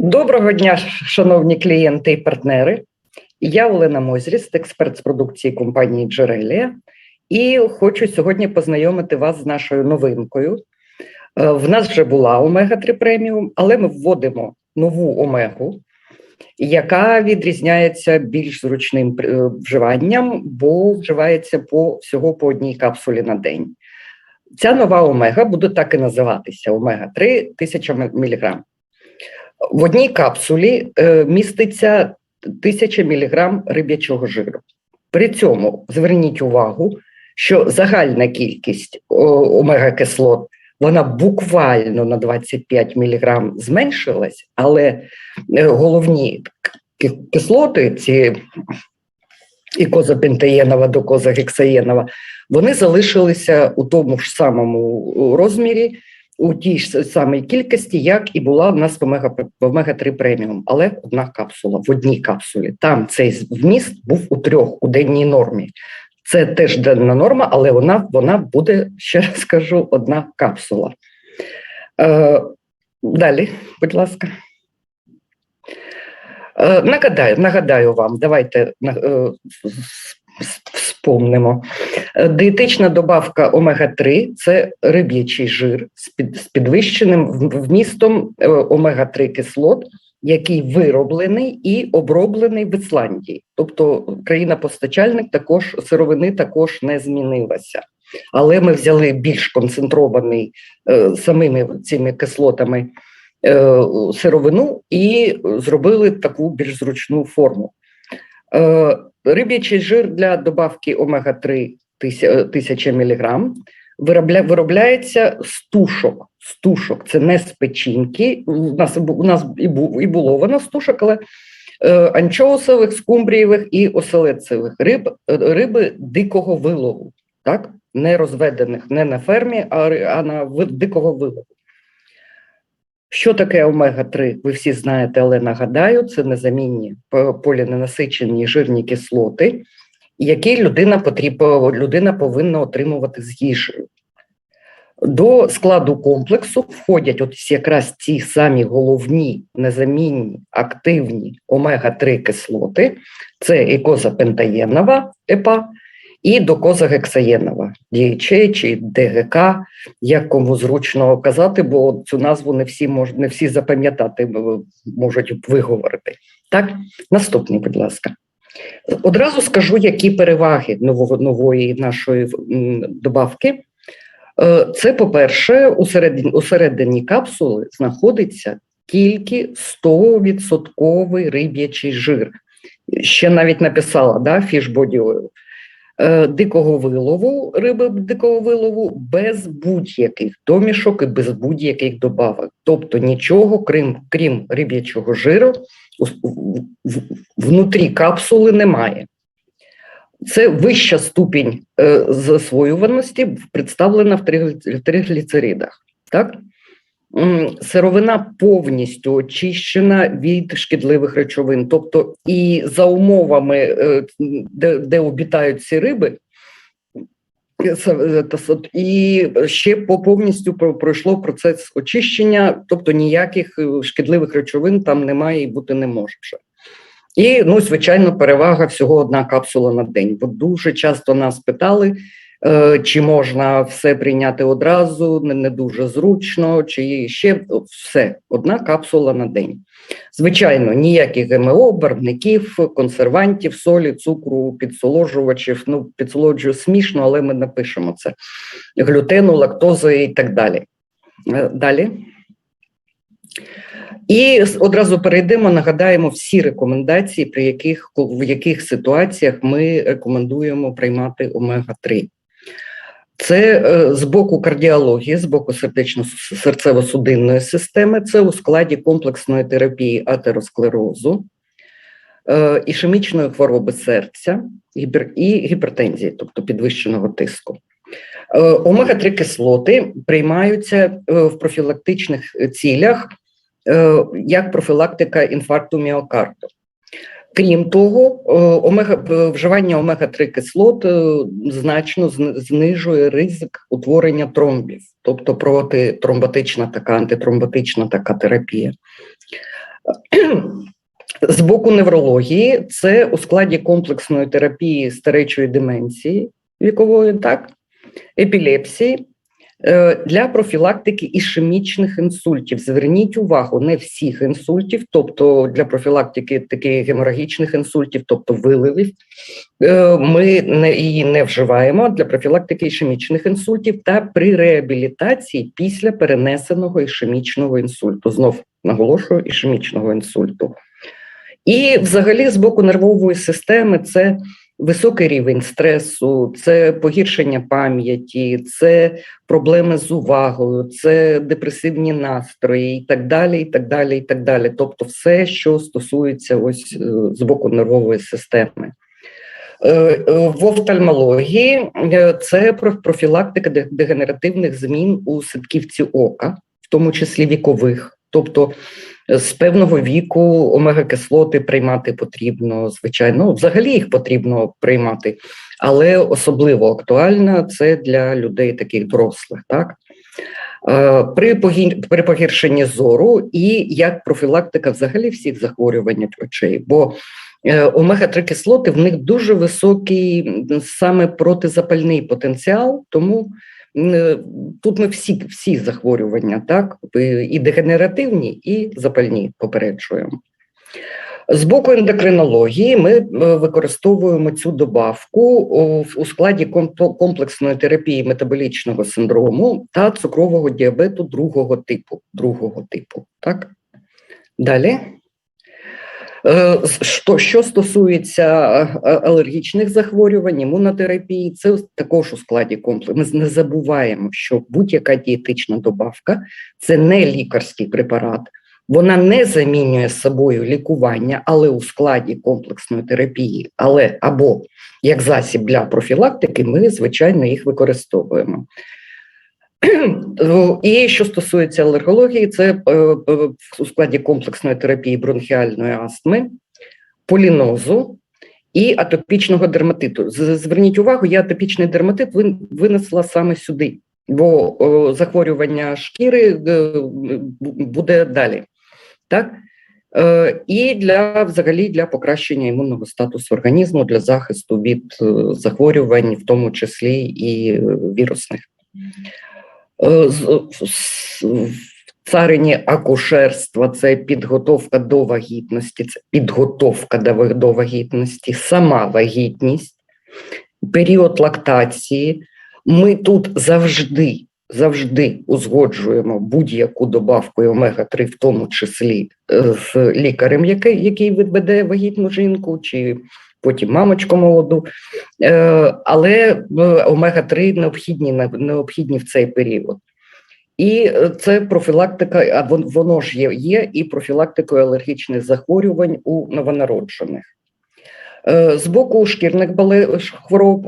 Доброго дня, шановні клієнти і партнери. Я Олена Мозріст, експерт з продукції компанії Джерелія, і хочу сьогодні познайомити вас з нашою новинкою. Е, В нас вже була омега 3 преміум, але ми вводимо нову омегу, яка відрізняється більш зручним е, вживанням, бо вживається по всього по одній капсулі на день. Ця нова омега буде так і називатися: омега 3 1000 мг. В одній капсулі е, міститься 1000 мг риб'ячого жиру. При цьому зверніть увагу, що загальна кількість омега-кислот вона буквально на 25 мг зменшилась, але е, головні кислоти, ці і козапентаєнова до козагексаєнова, вони залишилися у тому ж самому розмірі, у тій ж самій кількості, як і була в нас в омега омега 3 преміум, але одна капсула в одній капсулі. Там цей вміст був у трьох у денній нормі. Це теж денна норма, але вона вона буде ще раз кажу, одна капсула. Е, далі, будь ласка. Е, нагадаю, нагадаю вам, давайте е, вспомнимо. Е, Дієтична добавка омега-3 це риб'ячий жир з, підвищеним вмістом е, омега-3 кислот, який вироблений і оброблений в Ісландії. Тобто країна-постачальник також сировини також не змінилася. Але ми взяли більш концентрований е, самими цими кислотами сировину і зробили таку більш зручну форму. Риб'ячий жир для добавки омега-3 1000 мг виробля, виробляється з тушок. Це не з печінки. У нас, у нас і, бу, і було воно з тушок, але е, анчоусових, скумбрієвих і оселедцевих риб, е, риби дикого вилову, так? не розведених не на фермі, а, а на дикого вилову. Що таке омега-3? Ви всі знаєте, але нагадаю, це незамінні п- поліненасичені жирні кислоти, які людина, потрібно, людина повинна отримувати з їжею. До складу комплексу входять от якраз ці самі головні незамінні активні омега-3 кислоти, це і козапентаєнова ЕПА, і докозагексаєнова, DHA чи ДГК, як кому зручно казати, бо цю назву не всі мож, не всі запам'ятати можуть виговорити. Так, наступний, будь ласка. Одразу скажу, які переваги нової нашої добавки. Е, Це, по-перше, усередині, усередині капсули знаходиться тільки 100% риб'ячий жир. Ще навіть написала да, oil. Е, Дикого вилову, риби дикого вилову без будь-яких домішок і без будь-яких добавок. Тобто нічого, крім, крім риб'ячого жиру, внутрі капсули немає. Це вища ступінь е, засвоюваності, представлена в тригліцеридах. Так? Сировина повністю очищена від шкідливих речовин. Тобто, і за умовами, е, де, де обітають ці риби, е, і ще по повністю пройшло процес очищення, тобто ніяких е, шкідливих речовин там немає і бути не може вже. І, ну, звичайно, перевага всього одна капсула на день. Бо дуже часто нас питали, чи можна все прийняти одразу, не, дуже зручно, чи ще все, одна капсула на день. Звичайно, ніяких ГМО, барвників, консервантів, солі, цукру, підсоложувачів. Ну, підсолоджую смішно, але ми напишемо це: глютену, лактози і так далі. Е, Далі. І одразу перейдемо, нагадаємо всі рекомендації, при яких в яких ситуаціях ми рекомендуємо приймати омега-3. Це е, з боку кардіології, з боку сердечно-серцево-судинної системи, це у складі комплексної терапії атеросклерозу, е, ішемічної хвороби серця і гіпертензії, тобто підвищеного тиску. Е, Омега-3 кислоти приймаються в профілактичних цілях як профілактика інфаркту міокарду. Крім того, е, омега, вживання омега-3 кислот е, значно знижує ризик утворення тромбів, тобто протитромботична така антитромботична така терапія. З боку неврології, це у складі комплексної терапії старечої деменції вікової, так, епілепсії, для профілактики ішемічних інсультів. Зверніть увагу, не всіх інсультів, тобто для профілактики таких геморагічних інсультів, тобто виливів, е, ми її не вживаємо для профілактики ішемічних інсультів та при реабілітації після перенесеного ішемічного інсульту. Знов наголошую ішемічного інсульту. І, взагалі, з боку нервової системи, це високий рівень стресу, це погіршення пам'яті, це проблеми з увагою, це депресивні настрої, і так далі. і так далі, і так далі. Тобто, все, що стосується ось е, з боку нервової системи. Е, е, в офтальмології це профілактика дегенеративних змін у ситківці ока, в тому числі вікових. Тобто з певного віку омега-кислоти приймати потрібно, звичайно, ну, взагалі їх потрібно приймати, але особливо актуально це для людей таких дорослих. так? Е, при при погіршенні зору і як профілактика взагалі всіх захворювань очей, бо е, омега-3 кислоти в них дуже високий саме протизапальний потенціал, тому тут ми всі всі захворювання, так, і дегенеративні, і запальні попереджуємо. З боку ендокринології ми е, використовуємо цю добавку у складі комплексної терапії метаболічного синдрому та цукрового діабету другого типу. Другого типу так? Далі. Е, що що стосується е, алергічних захворювань, імунотерапії, це також у складі комплексу. Ми не забуваємо, що будь-яка дієтична добавка це не лікарський препарат, вона не замінює собою лікування, але у складі комплексної терапії, але або як засіб для профілактики, ми звичайно їх використовуємо. І що стосується алергології, це е, е, у складі комплексної терапії бронхіальної астми, полінозу і атопічного дерматиту. Зверніть увагу, я атопічний дерматит винесла саме сюди, бо захворювання шкіри е, буде далі. Так? І для взагалі для покращення імунного статусу організму для захисту від захворювань, в тому числі і вірусних. Е, царині акушерства це підготовка до вагітності, це підготовка до вагітності, сама вагітність, період лактації. Ми тут завжди завжди узгоджуємо будь-яку добавку омега-3, в тому числі е, з лікарем, який який веде вагітну жінку, чи потім мамочку молоду. Е, але е, омега-3 необхідні необхідні в цей період. І е, це профілактика, а воно ж є, є і профілактикою алергічних захворювань у новонароджених. З боку шкірних хвороб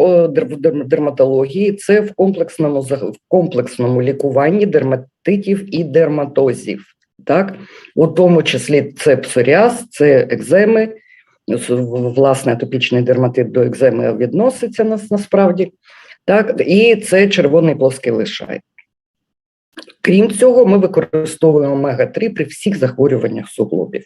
дерматології це в комплексному в комплексному лікуванні дерматитів і дерматозів, так у тому числі це псоріаз, це екземи, власне, атопічний дерматит до екземи відноситься нас насправді. Так, І це червоний плоский лишай. Крім цього, ми використовуємо омега-3 при всіх захворюваннях суглобів,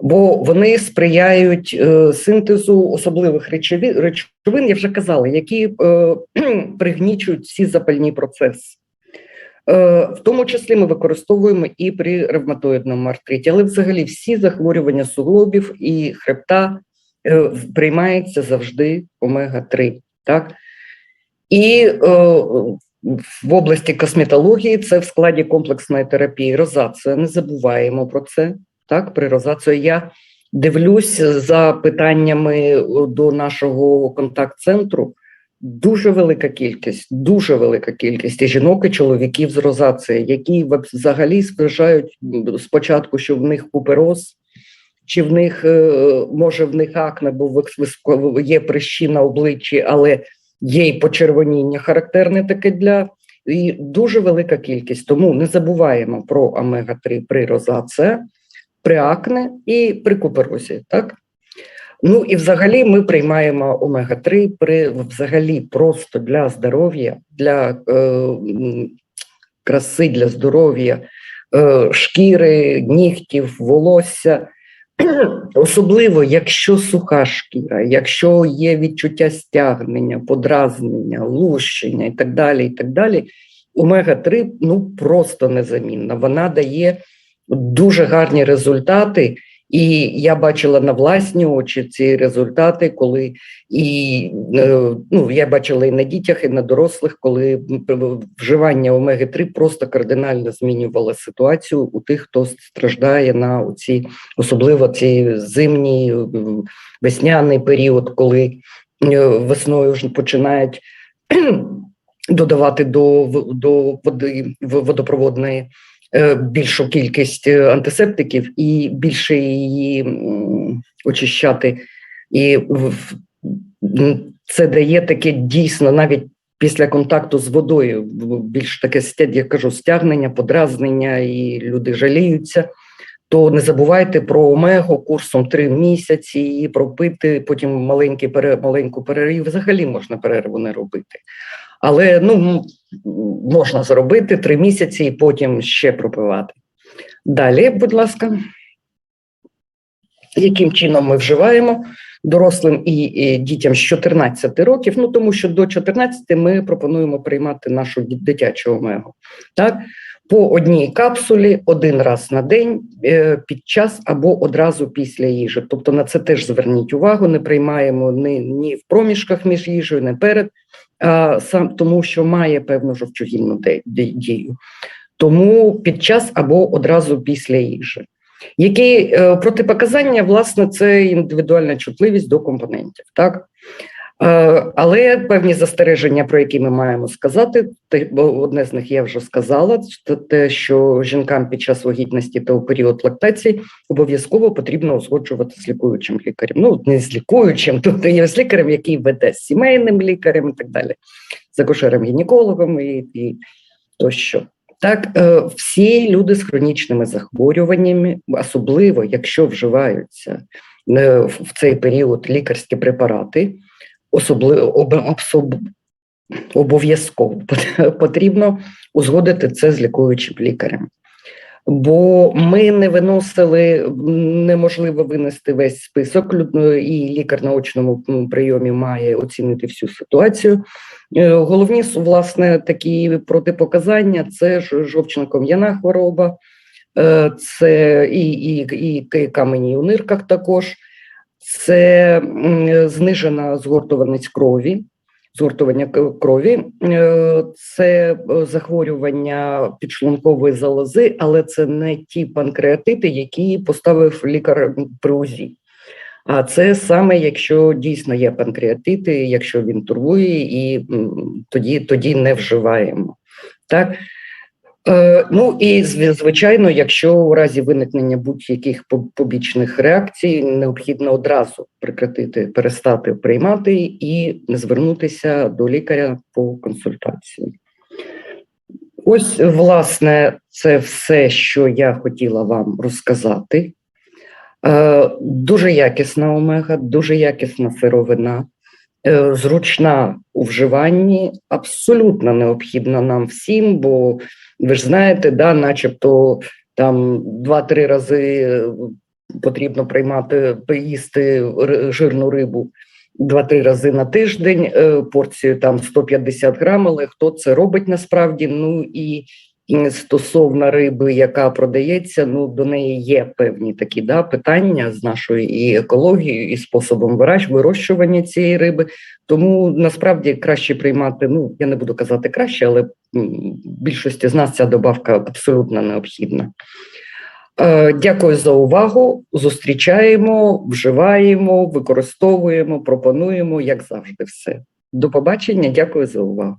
бо вони сприяють е, синтезу особливих речовин, я вже казала, які е, пригнічують всі запальні процеси. Е, в тому числі ми використовуємо і при ревматоїдному артриті, але взагалі всі захворювання суглобів і хребта е, приймається завжди омега-3. так? І е, в області косметології це в складі комплексної терапії розація. Не забуваємо про це. Так, При розації я дивлюсь за питаннями до нашого контакт-центру. Дуже велика кількість, дуже велика кількість і жінок і чоловіків з розації, які взагалі стверджають спочатку, що в них купероз, чи в них е, може в них акне, бо є прищі на обличчі, але є й почервоніння, характерне таке для і дуже велика кількість. Тому не забуваємо про омега-3 при розація, при акне і при куперозі. так? Ну і взагалі ми приймаємо омега-3 при взагалі просто для здоров'я, для е, краси, для здоров'я, е, шкіри, нігтів, волосся. Особливо, якщо суха шкіра, якщо є відчуття стягнення, подразнення, лущення і так далі. і так далі, Омега-3 ну просто незамінна. Вона дає дуже гарні результати, і я бачила на власні очі ці результати, коли і е, ну я бачила і на дітях, і на дорослих, коли вживання омеги 3 просто кардинально змінювало ситуацію у тих, хто страждає на оці, особливо ці зимні весняний період, коли е, весною вже починають додавати до до води водопроводної більшу кількість антисептиків і більше її очищати. І це дає таке дійсно навіть після контакту з водою, більш таке я кажу, стягнення, подразнення, і люди жаліються. То не забувайте про омегу курсом три місяці і пропити потім маленький маленьку перерив. Взагалі можна перерву не робити. Але ну, можна зробити три місяці і потім ще пропивати. Далі, будь ласка, яким чином ми вживаємо дорослим і, дітям з 14 років? Ну тому що до 14 ми пропонуємо приймати нашу дитячу омегу. Так? По одній капсулі один раз на день е, під час або одразу після їжі. Тобто на це теж зверніть увагу, не приймаємо ні, ні в проміжках між їжею, не перед, сам тому, що має певну жовчогінну дію. Тому під час або одразу після їжі. Які е, протипоказання, власне, це індивідуальна чутливість до компонентів. так? Е, але певні застереження, про які ми маємо сказати, одне з них я вже сказала: це те, що жінкам під час вагітності та у період лактації обов'язково потрібно узгоджувати з лікуючим лікарем. Ну не з лікуючим, тобто є з лікарем, який веде з сімейним лікарем і так далі, з акушером гінекологом і, і тощо. Так, е, всі люди з хронічними захворюваннями, особливо якщо вживаються е, в цей період лікарські препарати особливо обов'язково потрібно узгодити це з лікуючим лікарем. Бо ми не виносили, неможливо винести весь список, і лікар на очному прийомі має оцінити всю ситуацію. Е, головні власне такі протипоказання: це жовчно-кам'яна хвороба, е, це і, і, і камені у нирках також це знижена згортуваність крові, згортування крові, е, це е, захворювання підшлункової залози, але це не ті панкреатити, які поставив лікар при УЗІ. А це саме якщо дійсно є панкреатити, якщо він турбує, і тоді тоді не вживаємо. Так ну і звичайно, якщо у разі виникнення будь-яких побічних реакцій, необхідно одразу прекратити, перестати приймати і звернутися до лікаря по консультації. Ось, власне, це все, що я хотіла вам розказати. Е, дуже якісна омега, дуже якісна сировина. Е, зручна у вживанні, абсолютно необхідна нам всім, бо ви ж знаєте, да, начебто там два-три рази е, потрібно приймати, поїсти жирну рибу два-три рази на тиждень, е, порцію там 150 грам, але хто це робить насправді? Ну і стосовно риби, яка продається, ну до неї є певні такі да, питання з нашою і екологією, і способом вирощування цієї риби. Тому насправді краще приймати. Ну я не буду казати краще, але більшості з нас ця добавка абсолютно необхідна. Е, дякую за увагу. Зустрічаємо, вживаємо, використовуємо, пропонуємо як завжди, все. До побачення. Дякую за увагу.